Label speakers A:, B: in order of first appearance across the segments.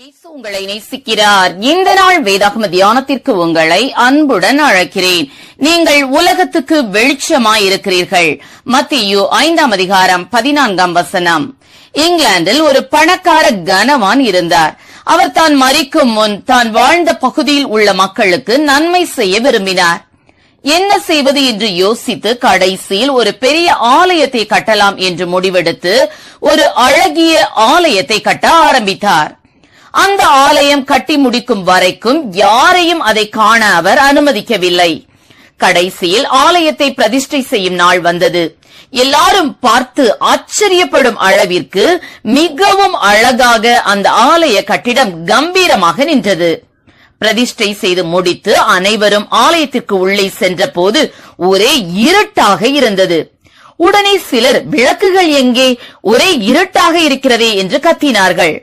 A: இயேசு உங்களை நேசிக்கிறார். இந்த நாள் வேதாகம தியானத்திற்கு உங்களை அன்புடன் அழைக்கிறேன். நீங்கள் உலகத்துக்கு வெளிச்சமாய் இருக்கிறீர்கள் மத்தியு ஐந்தாம் அதிகாரம் பதினான்காம் வசனம். இங்கிலாந்தில் ஒரு பணக்கார கனவான் இருந்தார். அவர் தான் மறிக்கும் முன் தான் வாழ்ந்த பகுதியில் உள்ள மக்களுக்கு நன்மை செய்ய விரும்பினார். என்ன செய்வது என்று யோசித்து கடைசியில் ஒரு பெரிய ஆலயத்தை கட்டலாம் என்று முடிவெடுத்து ஒரு அழகிய ஆலயத்தை கட்ட ஆரம்பித்தார். அந்த ஆலயம் கட்டி முடிக்கும் வரைக்கும் யாரையும் அதை காண அவர் அனுமதிக்கவில்லை. கடைசியில் ஆலயத்தை பிரதிஷ்டை செய்யும் நாள் வந்தது. எல்லாரும் பார்த்து ஆச்சரியப்படும் அளவிற்கு மிகவும் அழகாக அந்த ஆலய கட்டிடம் கம்பீரமாக நின்றது. பிரதிஷ்டை செய்து முடித்து அனைவரும் ஆலயத்திற்கு உள்ளே சென்றபோது ஒரே இருட்டாக இருந்தது. உடனே சிலர் விளக்குகள் எங்கே ஒரே இருட்டாக இருக்கிறதே என்று கத்தினார்கள்.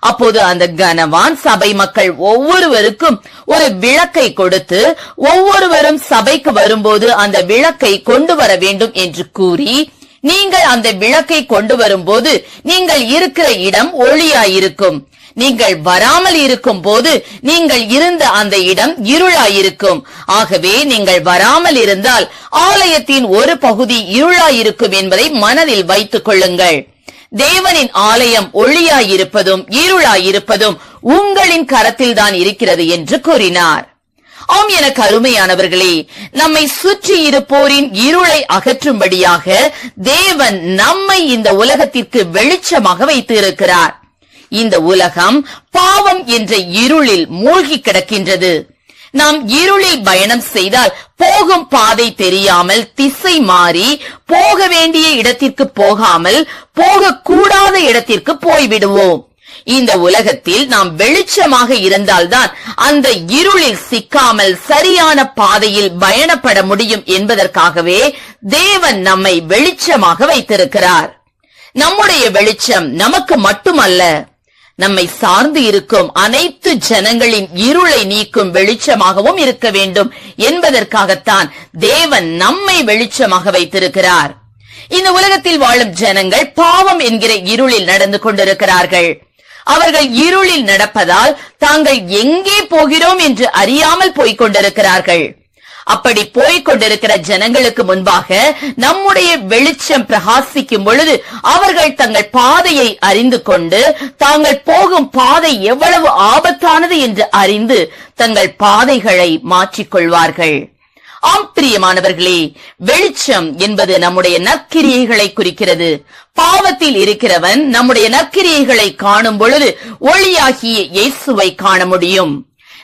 A: அப்போது அந்த கனவான் சபை மக்கள் ஒவ்வொருவருக்கும் ஒரு விளக்கை கொடுத்து ஒவ்வொருவரும் சபைக்கு வரும்போது அந்த விளக்கை கொண்டு வர வேண்டும் என்று கூறி நீங்கள் அந்த விளக்கை கொண்டு வரும்போது நீங்கள் இருக்கிற இடம் ஒளியாயிருக்கும். நீங்கள் வராமல் இருக்கும் போது நீங்கள் இருந்த அந்த இடம் இருளாயிருக்கும். ஆகவே நீங்கள் வராமல் இருந்தால் ஆலயத்தின் ஒரு பகுதி இருளாயிருக்கும் என்பதை மனதில் வைத்துக் கொள்ளுங்கள். தேவனின் ஆலயம் ஒளியாயிருப்பதும் இருளாயிருப்பதும் உங்களின் கரத்தில் தான் இருக்கிறது என்று கூறினார். ஆம் எனக்கு அருமையானவர்களே நம்மை சுற்றி இருப்போரின் இருளை அகற்றும்படியாக தேவன் நம்மை இந்த உலகத்திற்கு வெளிச்சமாக வைத்து இருக்கிறார் இந்த உலகம் பாவம் என்ற இருளில் மூழ்கி கிடக்கின்றது. நாம் இருளில் பயணம் செய்தால் போகும் பாதை தெரியாமல் திசை மாறி போக வேண்டிய இடத்திற்கு போகாமல் போகக்கூடாத இடத்திற்கு போய்விடுவோம். இந்த உலகத்தில் நாம் வெளிச்சமாக இருந்தால்தான் அந்த இருளில் சிக்காமல் சரியான பாதையில் பயணப்பட முடியும் என்பதற்காகவே தேவன் நம்மை வெளிச்சமாக வைத்திருக்கிறார். நம்முடைய வெளிச்சம் நமக்கு மட்டுமல்ல. நம்மை சார்ந்து இருக்கும் அனைத்து ஜனங்களின் இருளை நீக்கும் வெளிச்சமாகவும் இருக்க வேண்டும் என்பதற்காகத்தான் தேவன் நம்மை வெளிச்சமாக வைத்திருக்கிறார். இந்த உலகத்தில் வாழும் ஜனங்கள் பாவம் என்கிற இருளில் நடந்து கொண்டிருக்கிறார்கள். அவர்கள் இருளில் நடப்பதால் தாங்கள் எங்கே போகிறோம் என்று அறியாமல் போய்க் கொண்டிருக்கிறார்கள். அப்படி போய்க் கொண்டிருக்கிற ஜனங்களுக்கு முன்பாக நம்முடைய வெளிச்சம் பிரகாசிக்கும் பொழுது அவர்கள் தங்கள் பாதையை அறிந்து கொண்டு தாங்கள் போகும் பாதை எவ்வளவு ஆபத்தானது என்று அறிந்து தங்கள் பாதைகளை மாற்றிக்கொள்வார்கள் ஆம் பிரியமானவர்களே வெளிச்சம் என்பது நம்முடைய நற்கிரியைகளை குறிக்கிறது. பாவத்தில் இருக்கிறவன் நம்முடைய நற்கிரியைகளை காணும் பொழுது ஒளியாகிய இயேசுவை காண முடியும்.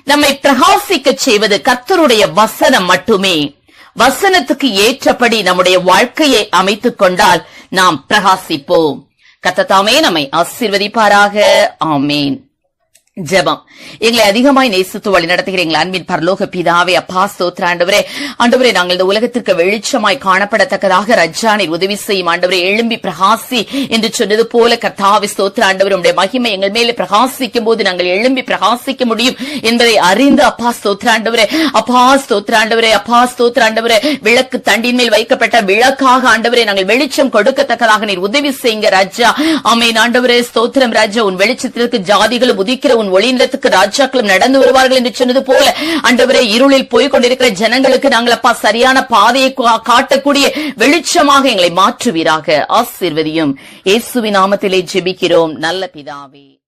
A: நம்மை பிரகாசிக்க செய்வது கர்த்தருடைய வசனம் மட்டுமே. வசனத்துக்கு ஏற்றபடி நம்முடைய வாழ்க்கையை அமைத்துக் கொண்டால் நாம் பிரகாசிப்போம். கத்தத்தாமே நம்மை ஆசீர்வதிப்பாராக. ஆமேன். ஜெபம். எங்களை அதிகமாய் நேசித்து வழி நடத்துகிற எங்கள் அன்பின் பரலோக பிதாவே அப்பா சோத்ர ஆண்டவரே. ஆண்டவரே நாங்கள் இந்த உலகத்திற்கு வெளிச்சமாய் காணப்படத்தக்கதாக ரஜானை உதவி செய்யும் ஆண்டவரே எழும்பி பிரகாசி என்று சொன்னது போல கர்த்தாவி சோத்ர ஆண்டவர் உடைய மகிமை எங்கள் மேலே பிரகாசிக்கும் போது நாங்கள் எழும்பி பிரகாசிக்க முடியும் என்பதை அறிந்து அப்பா சோத்ர ஆண்டவரே அப்பா சோத்ர ஆண்டவரே அப்பா சோத்ர ஆண்டவரே விளக்கு தண்டின் மேல் வைக்கப்பட்ட விளக்காக ஆண்டவரே நாங்கள் வெளிச்சம் கொடுக்கத்தக்கதாக நீர் உதவி செய்யுங்க ராஜா. ஆமேன் ஆண்டவரே ஸ்தோத்திரம் ராஜா. உன் வெளிச்சத்திற்கு ஜாதிகளும் உதிக்கிற உன் ஒளிநிலத்துக்கு ராஜாக்களும் நடந்து வருவார்கள் என்று சொன்னது போல அண்டவரே இருளில் போய் கொண்டிருக்கிற ஜனங்களுக்கு நாங்கள் அப்பா சரியான பாதையை கா- காட்டக்கூடிய வெளிச்சமாக எங்களை மாற்றுவீராக. ஆசீர்வதியும். இயேசுவின் நாமத்திலே ஜெபிக்கிறோம். நல்ல பிதாவே.